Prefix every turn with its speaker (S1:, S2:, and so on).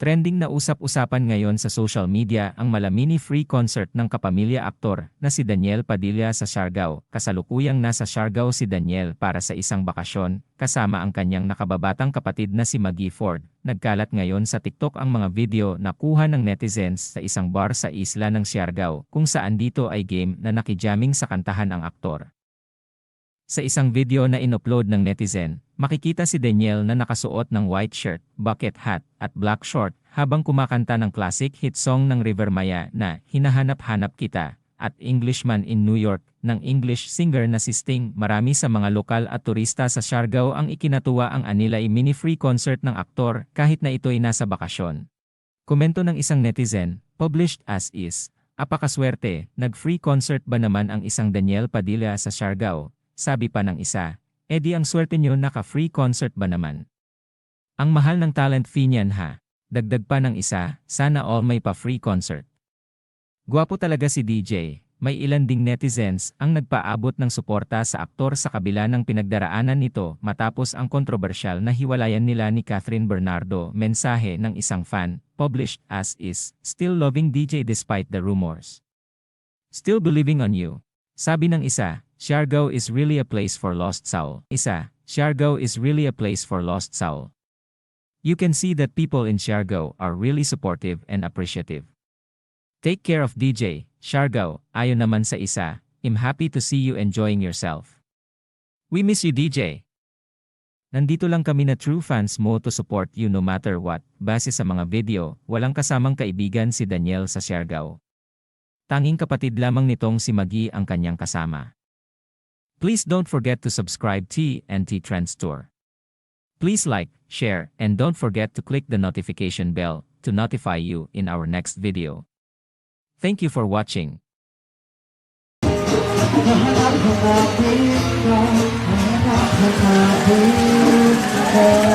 S1: Trending na usap-usapan ngayon sa social media ang malamini free concert ng kapamilya aktor na si Daniel Padilla sa Siargao. Kasalukuyang nasa Siargao si Daniel para sa isang bakasyon, kasama ang kanyang nakababatang kapatid na si Maggie Ford. Nagkalat ngayon sa TikTok ang mga video na kuha ng netizens sa isang bar sa isla ng Siargao kung saan dito ay game na nakijamming sa kantahan ang aktor. Sa isang video na inupload ng netizen, makikita si Daniel na nakasuot ng white shirt, bucket hat, at black short habang kumakanta ng classic hit song ng River Maya na Hinahanap-hanap Kita at Englishman in New York ng English singer na si Sting. Marami sa mga lokal at turista sa Siargao ang ikinatuwa ang anilay mini free concert ng aktor kahit na ito'y nasa bakasyon. Komento ng isang netizen, published as is, apakaswerte, nag-free concert ba naman ang isang Daniel Padilla sa Siargao? Sabi pa ng isa, edi ang swerte nyo naka-free concert ba naman? Ang mahal ng talent fee niyan ha. Dagdag pa ng isa, sana all may pa-free concert. Gwapo talaga si DJ, may ilan ding netizens ang nagpaabot ng suporta sa aktor sa kabila ng pinagdaraanan nito matapos ang kontrobersyal na hiwalayan nila ni Catherine Bernardo. Mensahe ng isang fan, published as is, still loving DJ despite the rumors. Still believing on you. Sabi ng isa, Siargao is really a place for lost soul. Isa, Siargao is really a place for lost soul. You can see that people in Siargao are really supportive and appreciative. Take care of DJ, Siargao, ayon naman sa isa, I'm happy to see you enjoying yourself. We miss you DJ. Nandito lang kami na true fans mo to support you no matter what. Base sa mga video, walang kasamang kaibigan si Daniel sa Siargao. Tanging kapatid lamang nitong si Magi ang kanyang kasama. Please don't forget to subscribe TNT Trends Tour. Please like, share, and don't forget to click the notification bell to notify you in our next video. Thank you for watching.